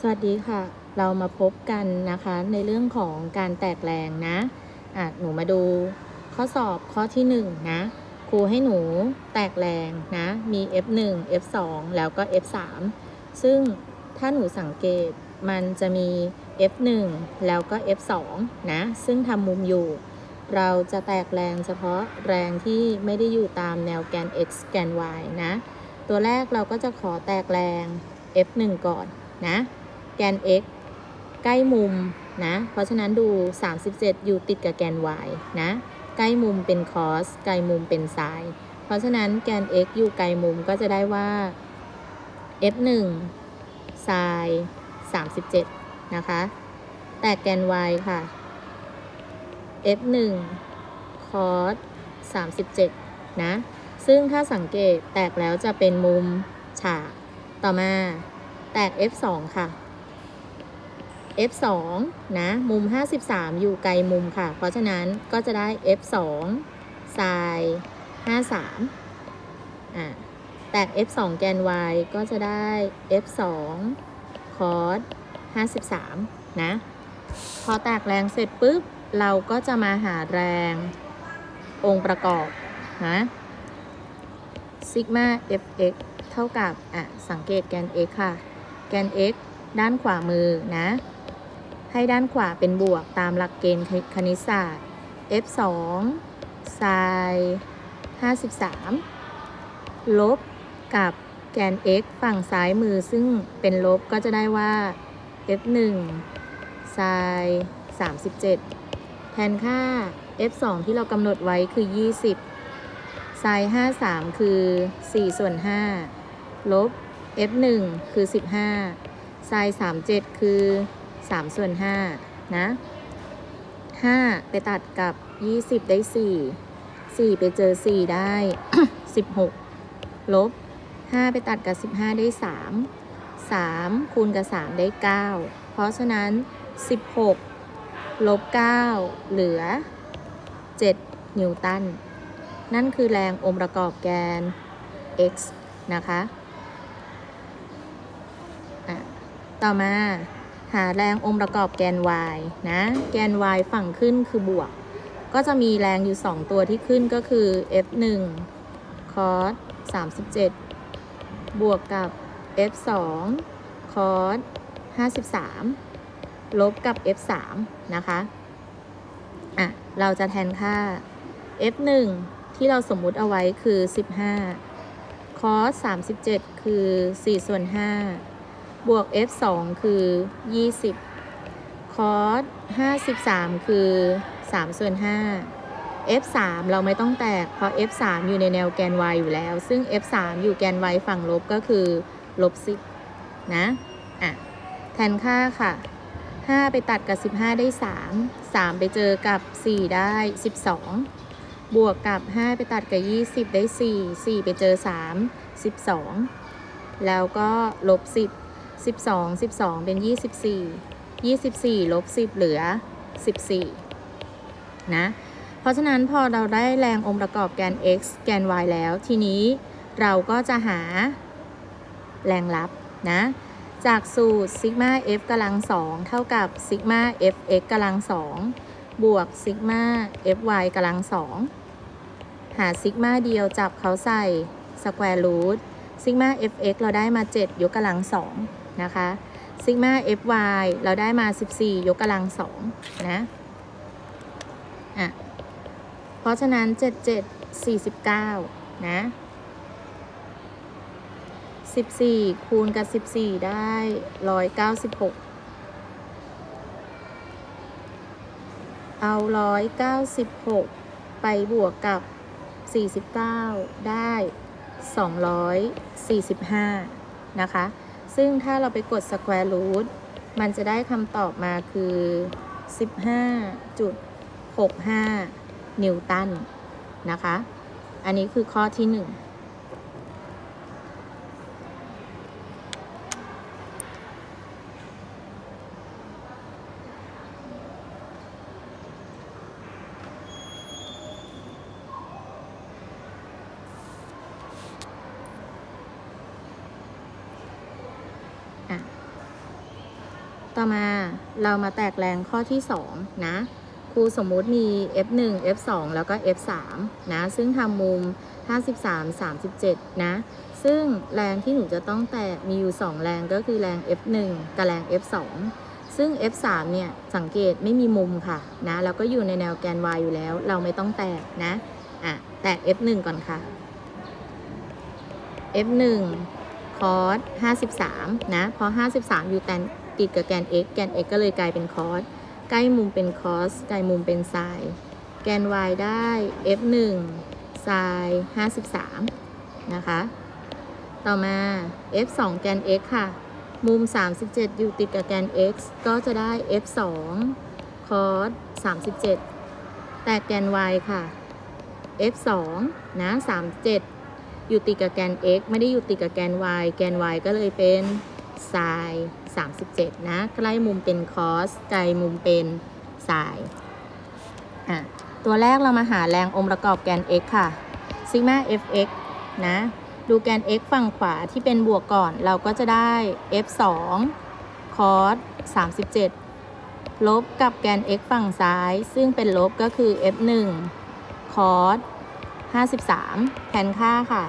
สวัสดีค่ะ เรามาพบกันนะคะ ในเรื่องของการแตกแรงนะอะหนูมาดูข้อสอบข้อที่1นงนะครูให้หนูแตกแรงนะ มี F1 F2 แล้วก็ F3 ซึ่งถ้าหนูสังเกตมันจะมี F1 แล้วก็ F2 นะ ซึ่งทำมุมอยู่ เราจะแตกแรงเฉพาะแรงที่ไม่ได้อยู่ตามแนวแกน x แกน y นะ ตัวแรกเราก็จะขอแตกแรง F1 ก่อนนะ แกน x ใกล้มุมนะ เพราะฉะนั้นดู 37 อยู่ติดกับแกน y นะ ใกล้มุมเป็น cos ไกลมุมเป็น sin เพราะฉะนั้นแกน x อยู่ไกลมุมก็จะได้ว่า f1 sin 37 นะคะ แต่แกน y ค่ะ f1 cos 37 นะ ซึ่งถ้าสังเกตแตกแล้วจะเป็นมุมฉาก ต่อมาแตก f2 ค่ะ f2 นะมุม 53 อยู่ไกลมุมค่ะ เพราะฉะนั้นก็จะได้ f2 sin 53อ่าแตก f2 แกน y ก็จะได้ f2 cos 53 นะ พอแตกแรงเสร็จปุ๊บ เราก็จะมาหาแรงองค์ประกอบนะซิกมา fx เท่ากับ อะ สังเกตแกน x ค่ะ แกน x ด้านขวามือนะ ให้ด้านขวาเป็นบวกตามหลักเกณฑ์คณิตศาสตร์ f2 sin 53 ลบกับแกน x ฝั่งซ้ายมือซึ่งเป็นลบก็จะได้ว่า f1 sin 37 แทนค่า f2 ที่เรากำหนดไว้คือ 20 sin 53 คือ 4 ส่วน 5 ลบ f1 คือ 15 sin 37 คือ 3 ส่วน 5 นะ 5 ไปตัดกับ 20 ได้ 4 4 ไปเจอ 4 ได้ 16 ลบ 5 ไปตัดกับ 15 ได้ 3 3 คูณกับ 3 ได้ 9 เพราะฉะนั้น 16 ลบ 9 เหลือ 7 นิวตัน นั่นคือแรงองค์ประกอบแกน x นะคะอะต่อมา หาแรงองค์ประกอบแกน y นะ แกน y ฝั่งขึ้นคือบวก ก็จะมีแรงอยู่ 2 ตัวที่ขึ้นก็คือ f1 cos 37 บวกกับ f2 cos 53 ลบกับ f3 นะคะ อะ เราจะแทนค่า f1 ที่เราสมมุติเอาไว้คือ 15 cos 37 คือ4ส่วน5 บวก f2 คือ 20 cos 53 คือ3ส่วน5 f3 เราไม่ต้องแตก เพราะ f3 อยู่ในแนวแกน y อยู่แล้ว ซึ่ง f3 อยู่แกน y ฝั่งลบก็คือลบ10นะ อะ แทนค่าค่ะ 5 ไปตัดกับ 15 ได้ 3 3 ไปเจอกับ 4 ได้ 12 บวกกับ 5 ไปตัดกับ 20 ได้ 4 4 ไปเจอ 3 12 แล้วก็ลบ 10 12 12 เป็น 24 24 ลบ 10 เหลือ 14 นะ เพราะฉะนั้นพอเราได้แรงองค์ประกอบแกน x แกน y แล้ว ทีนี้เราก็จะหาแรงลับนะ จากสูตรซิกมา f กำลังสองเท่ากับซิกมา f x กำลังสองบวกซิกมา f y กำลังสองหาซิกมาเดียวจับเขาใส่สแควร์รูทซิกมา f x เราได้มา 7 ยกกำลังสอง นะคะซิกมา f y เราได้มา 14 ยกกำลังสองนะอะเพราะฉะนั้น 7 7 49 นะ 14 คูณกับ 14 ได้ 196เอา 196 ไปบวกกับ 49 ได้ 245 นะคะ ซึ่งถ้าเราไปกด square root มันจะได้คำตอบมาคือ 15.65 นิวตันนะคะ อันนี้คือข้อที่ 1 อะต่อมาเรามาแตกแรงข้อที่ 2 นะครูสมมุติมี f1 f2 แล้วก็ f3 นะ ซึ่งทำมุม 53 37 นะ ซึ่งแรงที่หนูจะต้องแตกมีอยู่ 2 แรงก็คือแรง f1 กับแรง f2 ซึ่ง f3 เนี่ยสังเกตไม่มีมุมค่ะนะแล้วก็อยู่ในแนวแกน y อยู่แล้ว เราไม่ต้องแตกนะอะแตก f1 ก่อนค่ะ f1 คอส53 นะเพราะ53 อยู่แตนติดกับแกน x แกน x ก็เลยกลายเป็นคอสใกล้มุมเป็นคอสใกล้มุมเป็นไซน์แกน y ได้ f1 ไซน์53 นะคะ ต่อมา f2 แกน x ค่ะ มุม 37 อยู่ติดกับแกน x ก็จะได้ f2 คอส37 แต่แกน y ค่ะ f2 นะ 37 อยู่ติดกับแกน x ไม่ได้อยู่ติดกับแกน y แกน y ก็เลยเป็น sin 37 นะ ใกล้มุมเป็น cos ไกลมุมเป็น sin อะ ตัวแรกเรามาหาแรงองค์ประกอบแกน x ค่ะ ซิกมา fx นะ ดูแกน x ฝั่งขวาที่เป็นบวกก่อน เราก็จะได้ f2 cos 37 ลบกับแกน x ฝั่งซ้าย ซึ่งเป็นลบก็คือ f1 cos 53 แทนค่าค่ะ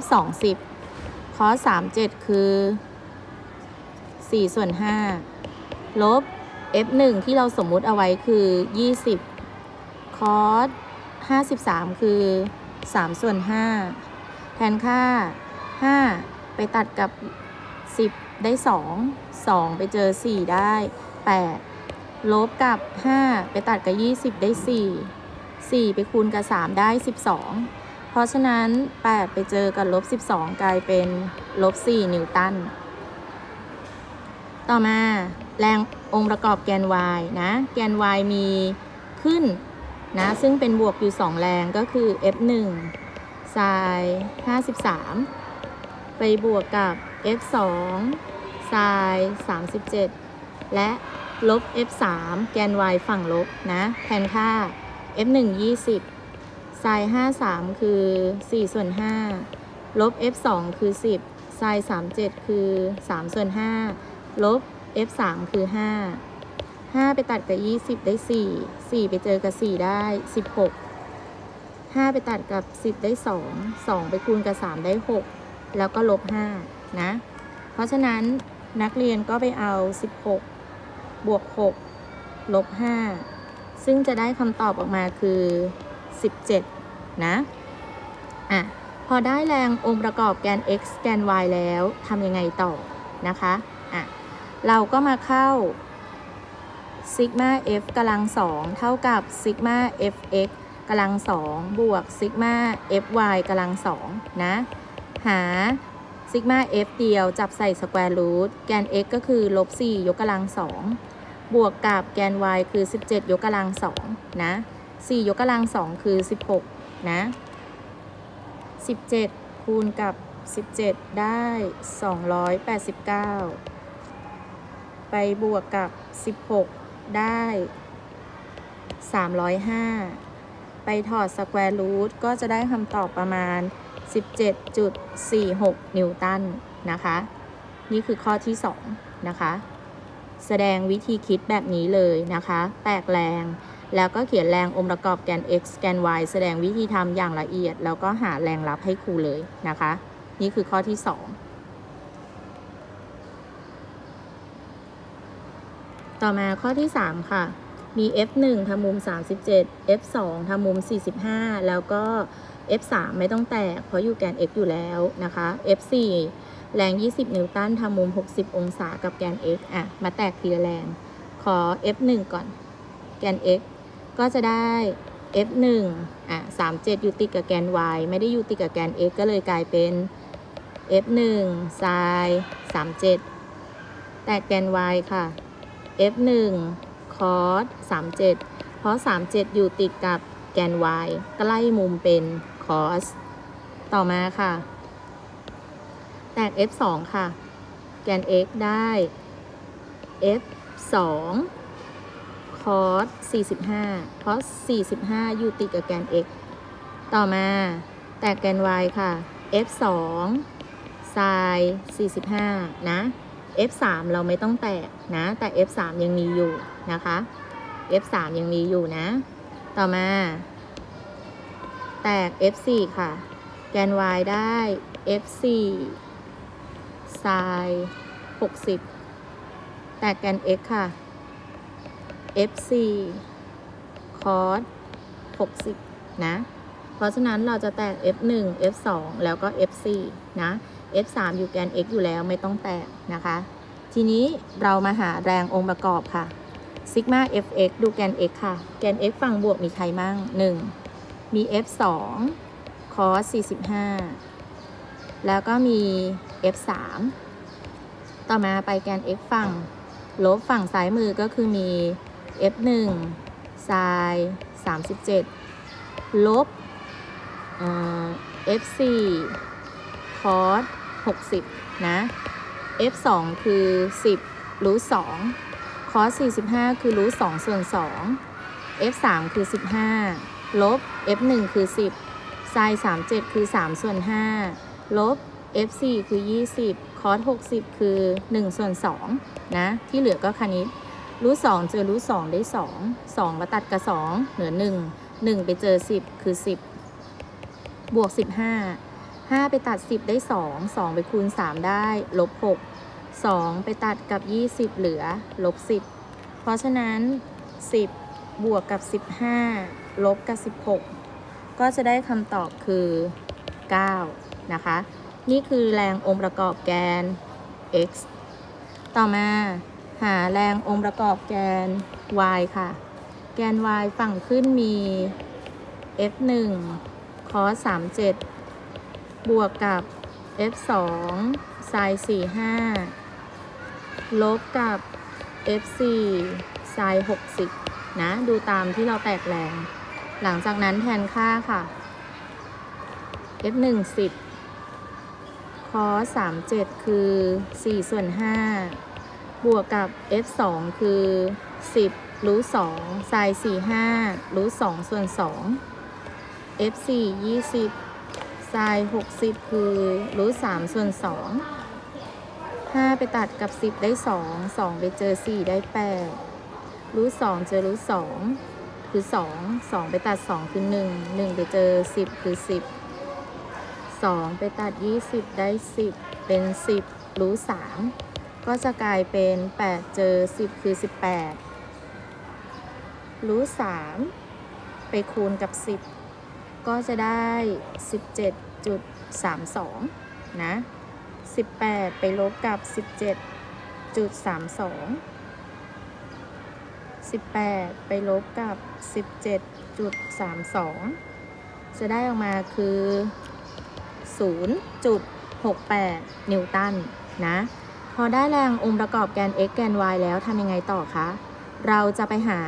f 2 0 cos 37 คือ 4 ส่วน 5 ลบ f 1ที่เราสมมุติเอาไว้คือ 20 cos 53 คือ 3 ส่วน 5 แทนค่า 5 ไปตัดกับ 10 ได้ 2 2 ไปเจอ 4 ได้ 8 ลบกับ 5 ไปตัดกับ 20 ได้ 4 4 ไปคูณกับ 3 ได้ 12 ราะฉะนั้น 8 ไปเจอกับลบ 12 กลายเป็นลบ 4 นิวตัน ต่อมาแรงองค์ประกอบแกน y นะ แกน y มีขึ้นนะ ซึ่งเป็นบวกอยู่ 2 แรงก็คือ f1 ไซน์53 ไปบวกกับ f2 ไซน์37 และลบ f3 แกน y ฝั่งลบนะ แทนค่า f1 20 ไซน์53 คือ 4 ส่วน 5 ลบ f2 คือ 10 ไซน์37 คือ 3 ส่วน 5 ลบ f3 คือ 5 5 ไปตัดกับ 20 ได้ 4 4 ไปเจอกับ 4 ได้ 16 5 ไปตัดกับ 10 ได้ 2 2 ไปคูณกับ 3 ได้ 6 แล้วก็ลบ 5 นะ เพราะฉะนั้นนักเรียนก็ไปเอา 16 บวก 6 ลบ 5 ซึ่งจะได้คำตอบออกมาคือ 17 นะ อะ พอได้แรงองค์ประกอบแกน x แกน y แล้วทำยังไงต่อนะคะ อะ เราก็มาเข้าซิกมา f กำลังสองเท่ากับซิกมา fx กำลังสองบวกซิกมา fy กำลังสองนะ หาซิกมา f เดียวจับใส่สแควร์รูทแกน x ก็คือลบ4ยกกำลังสองบวกกับแกน y คือ 17 ยกกำลังสองนะ 4 ยกกำลังสองคือ 16 นะ 17 คูณกับ 17 ได้ 289 ไปบวกกับ 16 ได้ 305 ไปถอดสแควร์รูทก็จะได้คำตอบประมาณ 17.46 นิวตันนะคะ นี่คือข้อที่ 2 นะคะ แสดงวิธีคิดแบบนี้เลยนะคะแตกแรง แล้วก็เขียนแรงองค์ประกอบแกน x แกน y แสดงวิธีทำอย่างละเอียด แล้วก็หาแรงรับให้ครูเลยนะคะ นี่คือข้อที่ 2 ต่อมาข้อที่ 3 ค่ะ มี f1 ทำมุม 37 f2 ทำมุม 45 แล้วก็ f3 ไม่ต้องแตก เพราะอยู่แกน x อยู่แล้วนะคะ f4 แรง 20 นิวตันทำมุม 60 องศากับแกน x อะ มาแตกทีละแรง ขอ f1 ก่อนแกน x ก็จะได้ f1 อะ37 อยู่ติดกับแกน y ไม่ได้อยู่ติดกับแกน x ก็เลยกลายเป็น f1 ไซน์37 แตกแกน y ค่ะ f1 cos 37 เพราะ 37 อยู่ติดกับแกน y ใกล้มุมเป็น cos ต่อมาค่ะ แตก f2 ค่ะ แกน x ได้ f2 cos 45เพราะ45 อยู่ติดกับแกน x ต่อมาแตกแกน y ค่ะ f2 sin 45 นะ F3 เราไม่ต้องแตกนะ แต่ F3 ยังมีอยู่นะคะ F3 ยังมีอยู่นะ ต่อมา แตก F4 ค่ะ แกน y ได้ F4 sin 60 แตกแกน x ค่ะ F4 cos 60 นะ เพราะฉะนั้นเราจะแตก F1 F2 แล้วก็ F4 นะ F3 อยู่แกน x อยู่แล้วไม่ต้องแตกนะคะ ทีนี้เรามาหาแรงองค์ประกอบค่ะซิกมา fx ดูแกน x ค่ะ แกน x ฝั่งบวกมีใครมั่ง 1 มี f2 cos 45 แล้วก็มี f3 ต่อมาไปแกน x ฝั่ง ลบฝั่งซ้ายมือก็คือมี f1 sin 37 ลบเอ่อ f4 cos 60 นะ f2 คือ 10รูท2 cos 45 คือรูท2ส่วน 2 f3 คือ 15 ลบ f1 คือ 10 sin 37 คือ 3 ส่วน 5 ลบ f4 คือ 20 cos 60 คือ 1 ส่วน 2 นะ ที่เหลือก็คณิต รู้สองเจอรู้สองได้สองสองมาตัดกับสองเหลือหนึ่งหนึ่งไปเจอสิบคือสิบบวกสิบห้าห้าไปตัดสิบได้สองสองไปคูณสามได้ลบหกสองไปตัดกับยี่สิบเหลือลบสิบเพราะฉะนั้นสิบบวกกับสิบห้าลบกับสิบหกก็จะได้คำตอบคือเก้านะคะ นี่คือแรงองค์ประกอบแกน x ต่อมา หาแรงองค์ประกอบแกน y ค่ะ แกน y ฝั่งขึ้นมี f1 cos 37 บวกกับ f2 sin 45 ลบกับ f4 sin 60 นะ ดูตามที่เราแตกแรง หลังจากนั้นแทนค่าค่ะ f1 10 cos 37 คือ 4 ส่วน 5 บวกกับ f2 คือ 10 รูท2 sin 45รูท2ส่วน2 f4 20 sin 60คือรูท3ส่วน2 5ไปตัดกับ10ได้2 2ไปเจอ4ได้8รูท2เจอรูท2คือ2 2ไปตัด2คือ1 1ไปเจอ10คือ10 2ไปตัด20ได้10เป็น10รูท3 ก็จะกลายเป็น 8 เจอ 10 คือ 18 รูท3ไปคูณกับ 10 ก็จะได้ 17.32 นะ 18 ไปลบกับ 17.32 18 ไปลบกับ 17.32 จะได้ออกมาคือ 0.68 นิวตัน นะ พอได้แรงองค์ประกอบแกน x แกน y แล้วทำยังไงต่อคะ เราจะไปหา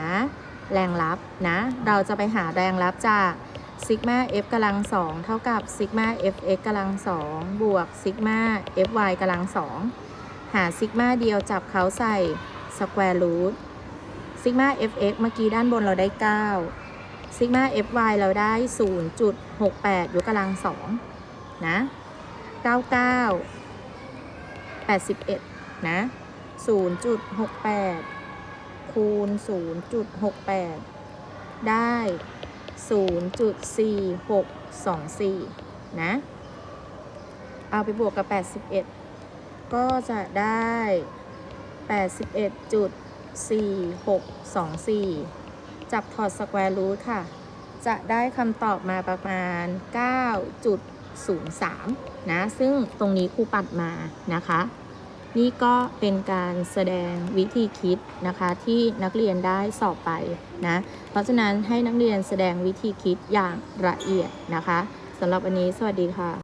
แรงลับนะ เราจะไปหาแรงลับจากซิกมา f กำลังสองเท่ากับซิกมา f x กำลังสองบวกซิกมา f y กำลังสองหาซิกมาเดียวจับเขาใส่สแควร์รูทซิกมา f x เมื่อกี้ด้านบนเราได้9ซิกมา f y เราได้ 0.68ยกกำลังสองนะ 99 81 นะ 0.68 คูณ 0.68 ได้ 0.4624 นะ เอาไปบวกกับ 81 ก็จะได้ 81.4624 จับถอดสแควร์รูทค่ะ จะได้คำตอบมาประมาณ 9. 03 นะ ซึ่งตรงนี้ครูปัดมานะคะ นี่ก็เป็นการแสดงวิธีคิดนะคะที่นักเรียนได้สอบไปนะ เพราะฉะนั้นให้นักเรียนแสดงวิธีคิดอย่างละเอียดนะคะสำหรับวันนี้สวัสดีค่ะ